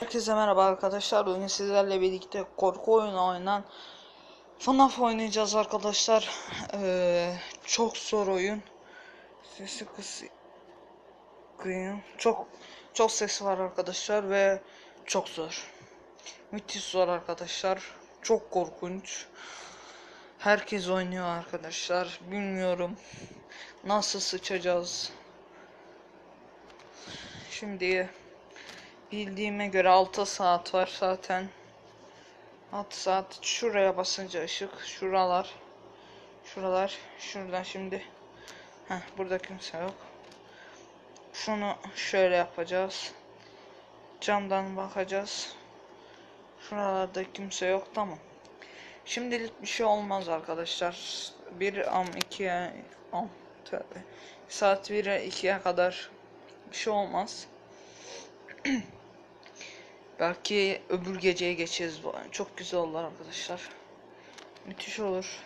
Herkese merhaba arkadaşlar. Bugün sizlerle birlikte korku oyunu oynanan FNAF oynayacağız arkadaşlar. Ee, çok zor oyun. Sesi kısayım. Çok çok ses var arkadaşlar ve çok zor. Müthiş zor arkadaşlar. Çok korkunç. Herkes oynuyor arkadaşlar. Bilmiyorum nasıl sıçacağız. Şimdi Bildiğime göre 6 saat var zaten. 6 saat şuraya basınca ışık şuralar şuralar şuradan şimdi Heh, burada kimse yok. Şunu şöyle yapacağız. Camdan bakacağız. Şuralarda kimse yok tamam. Şimdilik bir şey olmaz arkadaşlar. 1 am 2 am tövbe. Saat 1'e 2'ye kadar bir şey olmaz. Belki öbür geceye geçeriz bu. Çok güzel olur arkadaşlar. Müthiş olur.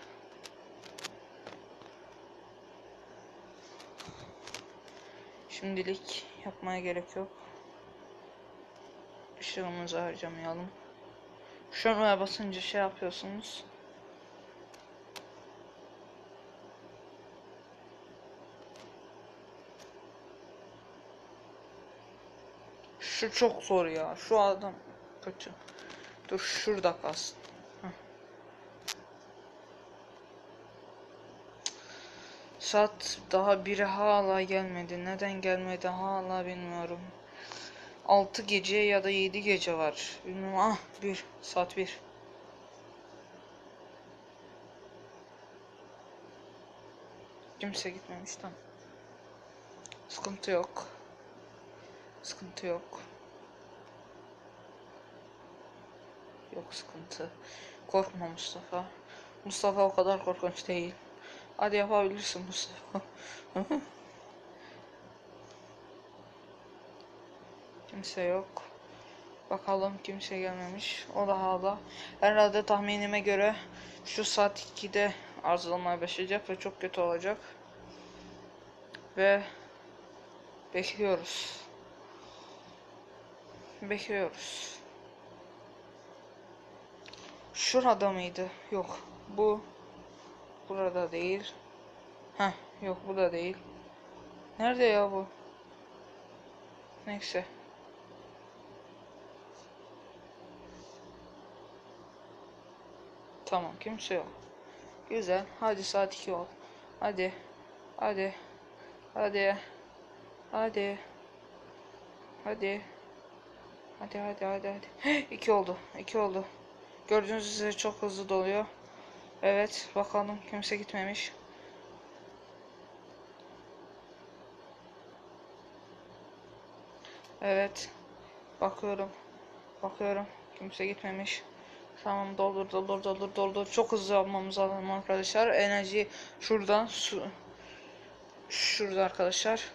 Şimdilik yapmaya gerek yok. Işığımızı harcamayalım. Şuraya basınca şey yapıyorsunuz. Şu çok zor ya. Şu adam kötü. Dur şurada kalsın. Heh. Saat daha biri hala gelmedi. Neden gelmedi hala bilmiyorum. 6 gece ya da 7 gece var. Bilmiyorum. Ah bir saat bir. Kimse gitmemiş tam. Sıkıntı yok. Sıkıntı yok. Yok sıkıntı. Korkma Mustafa. Mustafa o kadar korkunç değil. Hadi yapabilirsin Mustafa. kimse yok. Bakalım kimse gelmemiş. O da hala. Herhalde tahminime göre şu saat 2'de arızalamaya başlayacak ve çok kötü olacak. Ve bekliyoruz. Bekliyoruz. Şurada mıydı? Yok. Bu burada değil. Heh, yok bu da değil. Nerede ya bu? Neyse. Tamam kimse yok. Güzel. Hadi saat 2 ol. Hadi. Hadi. Hadi. Hadi. Hadi. Hadi hadi hadi hadi. 2 oldu. 2 oldu. Gördüğünüz üzere çok hızlı doluyor. Evet bakalım kimse gitmemiş. Evet. Bakıyorum. Bakıyorum. Kimse gitmemiş. Tamam doldur doldur doldur doldur. Çok hızlı yapmamız lazım arkadaşlar. Enerji şuradan su şurada arkadaşlar.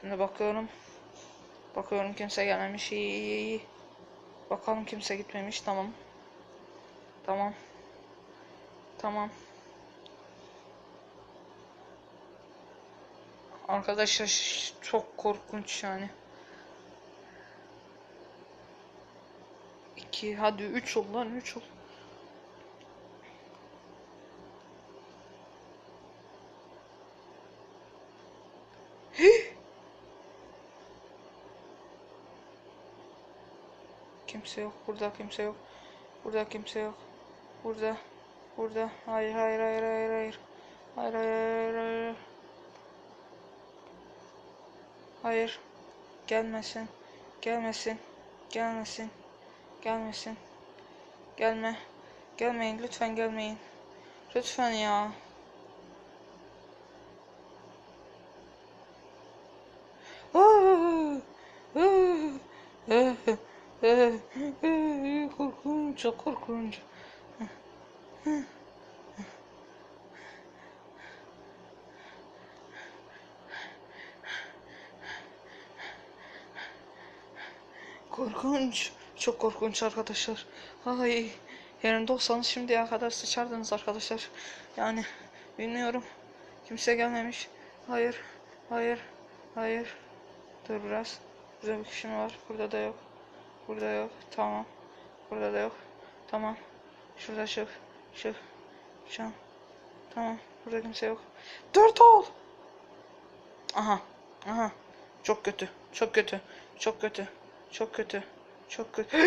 Şimdi bakıyorum. Bakıyorum kimse gelmemiş. İyi iyi iyi. Bakalım kimse gitmemiş. Tamam. Tamam. Tamam. Arkadaşlar çok korkunç yani. 2 hadi 3 ol lan 3 ol. kimse yok burada kimse yok. Burada kimse yok. Burada. Burada. Hayır hayır hayır hayır hayır. Hayır hayır hayır hayır. Gelmesin. Gelmesin. Gelmesin. Gelmesin. Gelme. Gelmeyin lütfen gelmeyin. Lütfen ya. korkunç, korkunç. Korkunç. Çok korkunç arkadaşlar. Ay. Yerinde olsanız şimdiye kadar sıçardınız arkadaşlar. Yani bilmiyorum. Kimse gelmemiş. Hayır. Hayır. Hayır. Dur biraz. Burada bir kişi var? Burada da yok. Burada yok. Tamam. Burada da yok. Tamam. Şurada çık. Çık. Şu Tamam. Burada kimse yok. Dört ol. Aha. Aha. Çok kötü. Çok kötü. Çok kötü. Çok kötü. Çok kötü.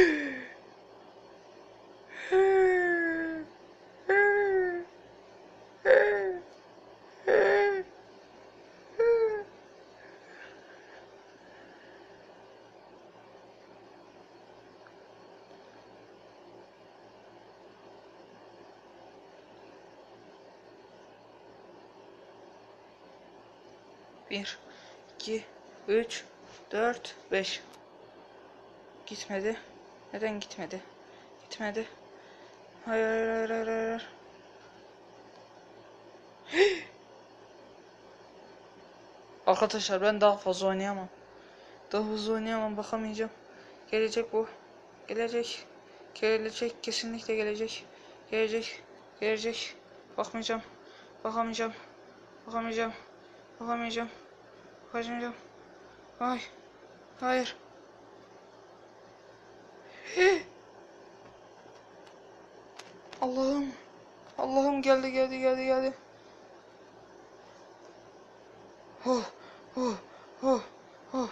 Bir, iki, üç, dört, beş. Gitmedi. Neden gitmedi? Gitmedi. Hayır, hayır, hayır, hayır, hayır. Arkadaşlar ben daha fazla oynayamam. Daha hızlı oynayamam bakamayacağım. Gelecek bu. Gelecek. Gelecek kesinlikle gelecek. Gelecek. Gelecek. Bakmayacağım. Bakamayacağım. Bakamayacağım. Bakamayacağım. Bakamayacağım. Ay. Hayır. Allah'ım. Allah'ım geldi geldi geldi geldi. Oh, oh, oh, oh,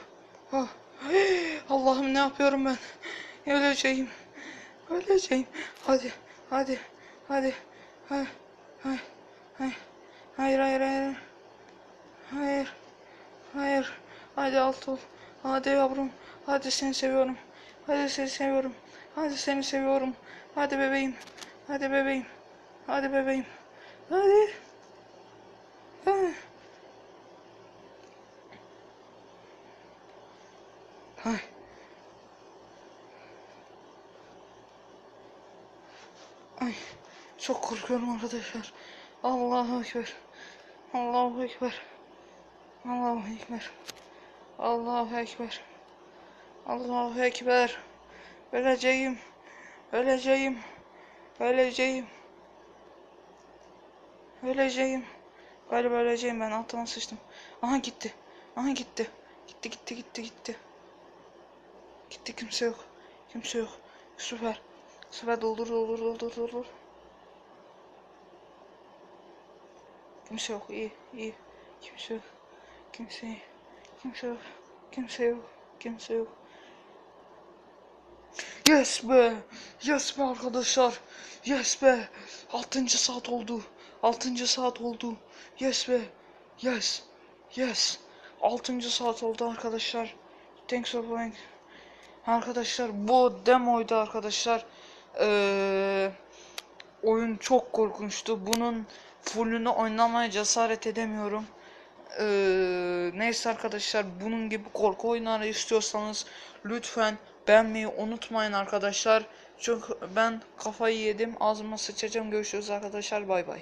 oh. Allah'ım ne yapıyorum ben? Öleceğim. Öleceğim. Hadi, hadi, hadi. Hayır, hayır, hayır, hayır, hayır, hayır. Hayır. Hadi alt ol. Hadi yavrum. Hadi seni seviyorum. Hadi seni seviyorum. Hadi seni seviyorum. Hadi bebeğim. Hadi bebeğim. Hadi bebeğim. Hadi. Hadi. Ay. Ay. Çok korkuyorum arkadaşlar. Allahu Ekber. Allahu Ekber. Allahu Ekber. Allahu Ekber. Allahu Ekber. Öleceğim. Öleceğim. Öleceğim. Öleceğim. Galiba öleceğim ben altıma sıçtım. Aha gitti. Aha gitti. Gitti gitti gitti gitti. Gitti kimse yok. Kimse yok. Süper. Süper doldur doldur doldur doldur. Kimse yok. iyi iyi. Kimse yok. Kimse Kimse yok. Kimse. Kimse yok. Yes be. Yes be arkadaşlar. Yes be. 6. saat oldu. 6. saat oldu. Yes be. Yes. Yes. 6. saat oldu arkadaşlar. Thanks for playing. Arkadaşlar bu demoydu arkadaşlar. Ee, oyun çok korkunçtu. Bunun fullünü oynamaya cesaret edemiyorum. Ee, neyse arkadaşlar bunun gibi korku oyunları istiyorsanız lütfen beğenmeyi unutmayın arkadaşlar. Çünkü ben kafayı yedim. Ağzıma sıçacağım. Görüşürüz arkadaşlar. Bay bay.